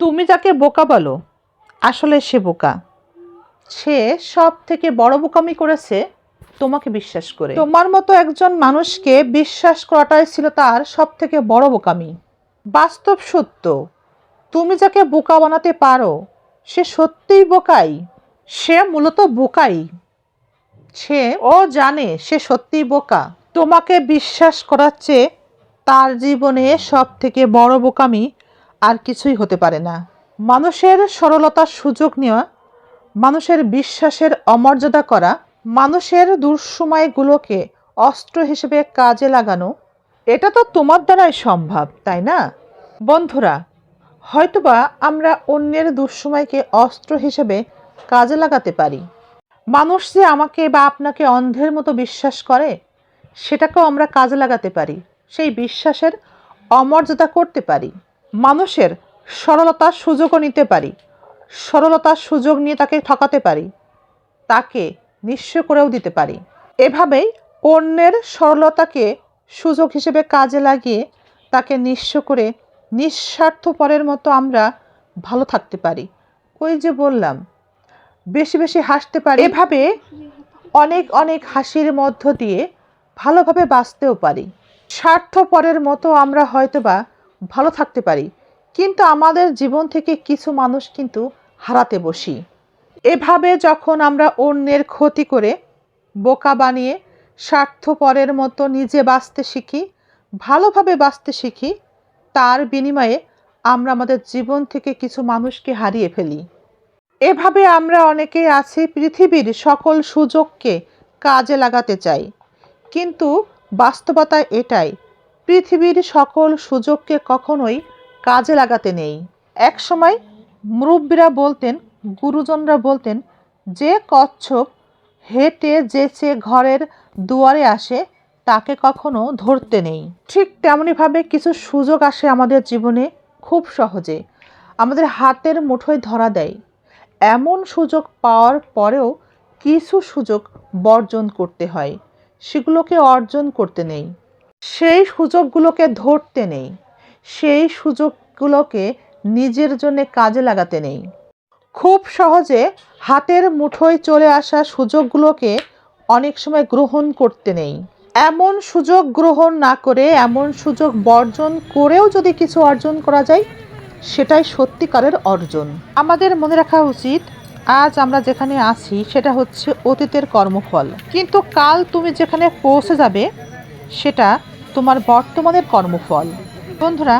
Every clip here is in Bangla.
তুমি যাকে বোকা বলো, আসলে সে বোকা। সে সব থেকে বড় বোকামি করেছে তোমাকে বিশ্বাস করে। তোমার মতো একজন মানুষকে বিশ্বাস করাটাই ছিল তার সব থেকে বড় বোকামি। বাস্তব সত্য, তুমি যাকে বোকা বানাতে পারো, সে সত্যিই বোকাই। সে মূলত বোকাই। সে ও জানে সে সত্যিই বোকা। তোমাকে বিশ্বাস করাচ্ছে তার জীবনে সব থেকে বড় বোকামি আর কিছুই হতে পারে না। মানুষের সরলতার সুযোগ নেওয়া, মানুষের বিশ্বাসের অমর্যাদা করা, মানুষের দুঃসময়গুলোকে অস্ত্র হিসেবে কাজে লাগানো, এটা তো তোমার দ্বারাই সম্ভব, তাই না? বন্ধুরা, হয়তোবা আমরা অন্যের দুঃসময়কে অস্ত্র হিসেবে কাজে লাগাতে পারি। মানুষ যে আমাকে বা আপনাকে অন্ধের মতো বিশ্বাস করে, সেটাকেও আমরা কাজে লাগাতে পারি, সেই বিশ্বাসের অমর্যাদা করতে পারি। মানুষের সরলতার সুযোগও নিতে পারি, সরলতার সুযোগ নিয়ে তাকে ঠকাতে পারি, তাকে নিঃস্ব করেও দিতে পারি। এভাবেই অন্যের সরলতাকে সুযোগ হিসেবে কাজে লাগিয়ে তাকে নিঃস্ব করে নিঃস্বার্থপরের মতো আমরা ভালো থাকতে পারি। ওই যে বললাম, বেশি বেশি হাসতে পারি। এভাবে অনেক অনেক হাসির মধ্য দিয়ে ভালোভাবে বাঁচতেও পারি। স্বার্থপরের মতো আমরা হয়তোবা ভালো থাকতে পারি। কিন্তু আমাদের জীবন থেকে কিছু মানুষ কিন্তু হারাতে বসি। এভাবে যখন আমরা অন্যের ক্ষতি করে বোকা বানিয়ে স্বার্থপরের মতো নিজে বাঁচতে শিখি, ভালোভাবে বাঁচতে শিখি, তার বিনিময়ে আমরা আমাদের জীবন থেকে কিছু মানুষকে হারিয়ে ফেলি। এভাবে আমরা অনেকে আছি পৃথিবীর সকল সুযোগকে কাজে লাগাতে চাই। কিন্তু বাস্তবতা এটাই পৃথিবীর সকল সুযোগকে কখনোই কাজে লাগাতে নেই। এক সময় মুরব্বীরা বলতেন, গুরুজনরা বলতেন, যে কচ্ছপ হেঁটে যেচে ঘরের দুয়ারে আসে, তাকে কখনো ধরতে নেই। ঠিক তেমনইভাবে কিছু সুযোগ আসে আমাদের জীবনে খুব সহজে। আমাদের হাতের মুঠোয় ধরা দেয়। এমন সুযোগ পাওয়ার পরেও কিছু সুযোগ বর্জন করতে হয়। সেগুলোকে অর্জন করতে নেই। সেই সুযোগগুলোকে ধরতে নেই। সেই সুযোগগুলোকে নিজের জন্য কাজে লাগাতে নেই। খুব সহজে হাতের মুঠোয় চলে আসা সুযোগগুলোকে অনেক সময় গ্রহণ করতে নেই। এমন সুযোগ গ্রহণ না করে, এমন সুযোগ বর্জন করেও যদি কিছু অর্জন করা যায়, সেটাই সত্যিকারের অর্জন। আমাদের মনে রাখা উচিত, আজ আমরা যেখানে আছি, সেটা হচ্ছে অতীতের কর্মফল। কিন্তু কাল তুমি যেখানে পৌঁছে যাবে, সেটা তোমার বর্তমানের কর্মফল। বন্ধুরা,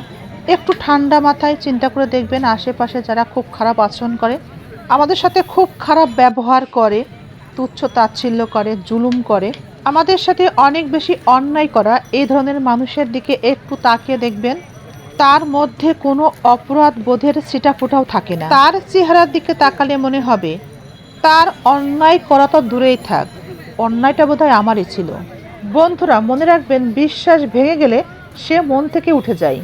একটু ঠান্ডা মাথায় চিন্তা করে দেখবেন, আশেপাশে যারা খুব খারাপ আচরণ করে, আমাদের সাথে খুব খারাপ ব্যবহার করে, তুচ্ছ তাচ্ছিল্য করে, জুলুম করে, আমাদের সাথে অনেক বেশি অন্যায় করা এই ধরনের মানুষের দিকে একটু তাকিয়ে দেখবেন, তার মধ্যে কোনো অপরাধ বোধের ফোটাও থাকে না। তার চেহারার দিকে তাকালে মনে হবে, তার অন্যায় করা তো দূরেই থাক, অন্যায়টা বোধহয় আমারই ছিল। বন্ধুরা মনে রাখবেন বিশ্বাস ভেঙে গেলে সে মন থেকে উঠে যায়।